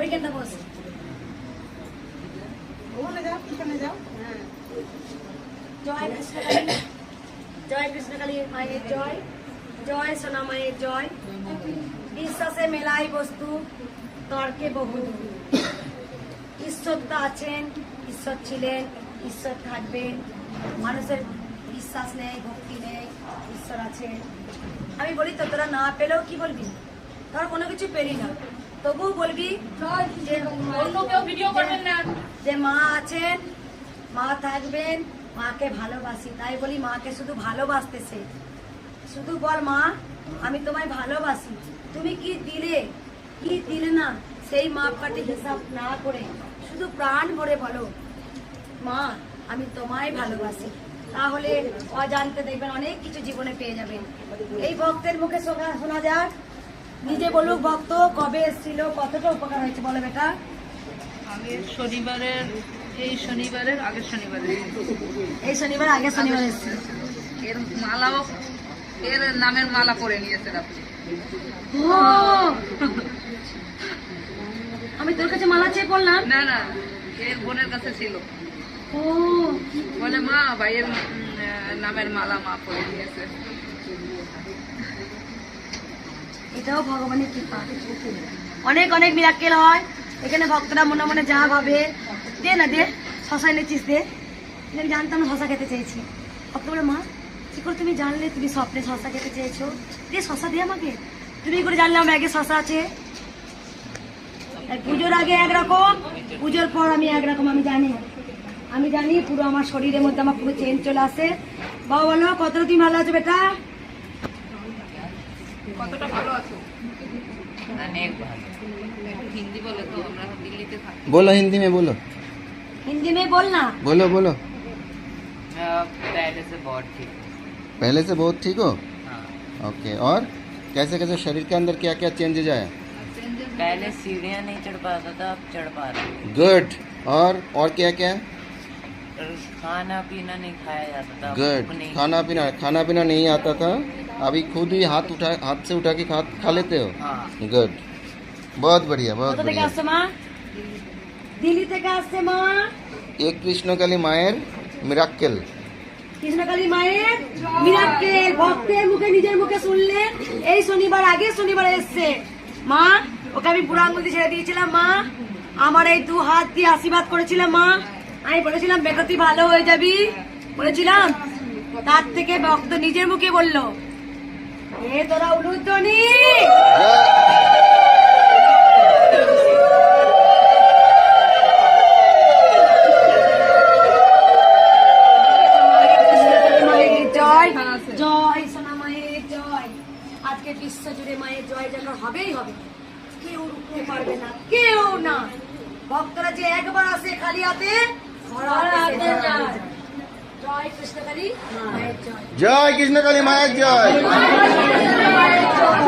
ওইখানটা বস। ওখানে যাও পিছনে যাও। জয় কৃষ্ণকালী। জয় কৃষ্ণকালী মায়ের জয়। জয় সোনা মায়ের জয়। বিশ্বাসে মেলাই বস্তু তর্কে বহু ঈশ্বর তো আছেন ঈশ্বর ছিলেন ঈশ্বর থাকবেন। মানুষের বিশ্বাস নেই ভক্তি নেই ঈশ্বর আছে আমি বলি তো তোরা না পেলেও কি বলবি? তোরা কোনো কিছু পেলি না। তবুও বলবি যে অন্য কেউ ভিডিও করবেন না। যে মা আছেন, মা থাকবেন, মাকে ভালোবাসি। তাই বলি মাকে শুধু ভালোবাসতেছে। শুধু বল মা, আমি তোমায় ভালোবাসি। তুমি কি দিলে? কি দিলে না? সেই মাপকাঠি হিসাব না করে শুধু প্রাণ ভরে বলো, মা, আমি তোমায় ভালোবাসি। তাহলে অজান্তে দেখবেন অনেক কিছু জীবনে পেয়ে যাবেন। এই ভক্তের মুখে শোনা যাক। নিজে বলুক ভক্ত কবে এসেছিল কতটা উপকার হয়েছে বলো বেটা? আগের শনিবারের এই শনিবারের আগের শনিবারে। এই শনিবার আগে শনিবার এসেছিল। এর মালাও এর নামের মালা পরে নিয়েছেন আপনি! আমি তোর কাছে মালা চেয়ে পড়লাম? না না এর বোনের কাছে ছিল। ও! বলে মা ভাইয়ের নামের মালা মা পরে নিয়েছে। এটাও ভগবানের কৃপা অনেক অনেক মিরাক্কেল হয়। এখানে ভক্তরা মনে মনে যা ভাবে। দে না, দে। শশা এনেছিস, দে। আমি জানতাম শশা খেতে চেয়েছি। ভক্ত বলে, মা, কি করে তুমি জানলে তুমি স্বপ্নে শশা খেতে চেয়েছো? দে, শশা দে আমাকে। তুমি করে জানলে আমার আগে শশা আছে? পুজোর আগে একরকম, পুজোর পর আমি একরকম, আমি জানি। আমি জানি পুরো আমার শরীরের মধ্যে আমার পুরো চেঞ্জ চলে আসে। বাবা বলো কতটা তুমি ভালো আছো বেটা? কতটা ভালো আছো অনেক ভালো একটু হিন্দি বলে তো আমরা দিল্লিতে থাকি बोलो हिंदी में बोलो हिंदी में बोलना बोलो बोलो पहले से बहुत ठीक पहले से बहुत ठीक हो हाँ ओके और कैसे कैसे शरीर के अंदर क्या क्या चेंजेज आए पहले सीढ़ियाँ नहीं चढ़ पाता था अब चढ़ पा रहा हूँ। गुड और और क्या क्या और खाना पीना नहीं खाया जाता था गुड भूख नहीं खाना पीना खाना पीना नहीं आता था अभी खुद ही हाथ उठा हाथ से उठा के खा खा लेते हो हाँ गुड बहुत बढ़िया बहुत কোথা থেকে बढ़िया আসছে মা দিল্লি থেকে আসছে মা एक কৃষ্ণকালী মায়ের মিরাক্কেল কৃষ্ণকালী মায়ের মিরাক্কেল ভক্তের মুখে নিজের মুখে শুনলেন এই শনিবার আগে শনিবার এসছে মা ওকে আমি বুড়ো আঙুল দিয়ে ছেড়ে দিয়েছিলাম মা আমার এই দু হাত দিয়ে আশীর্বাদ করেছিলাম মা আমি বলেছিলাম বেটা তুই ভালো হয়ে যাবি বলেছিলাম তার থেকে ভক্ত নিজের মুখে বললো এ তোরা উলুধ্বনি। জয় সোনা মায়ের জয়। আজকে বিশ্ব জুড়ে মায়ের জয় যখন হবেই হবে। কেউ রুখতে পারবে না কেউ না। ভক্তরা যে একবার আসে খালি হাতে ভরা হাতে যায়। জয় কৃষ্ণকালী মায়ের জয়। জয় কৃষ্ণকালী মায়ের জয়।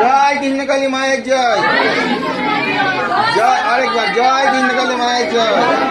জয় কৃষ্ণকালী মায়ের জয়। জয় আরেকবার জয় কৃষ্ণকালী মায়ের জয়।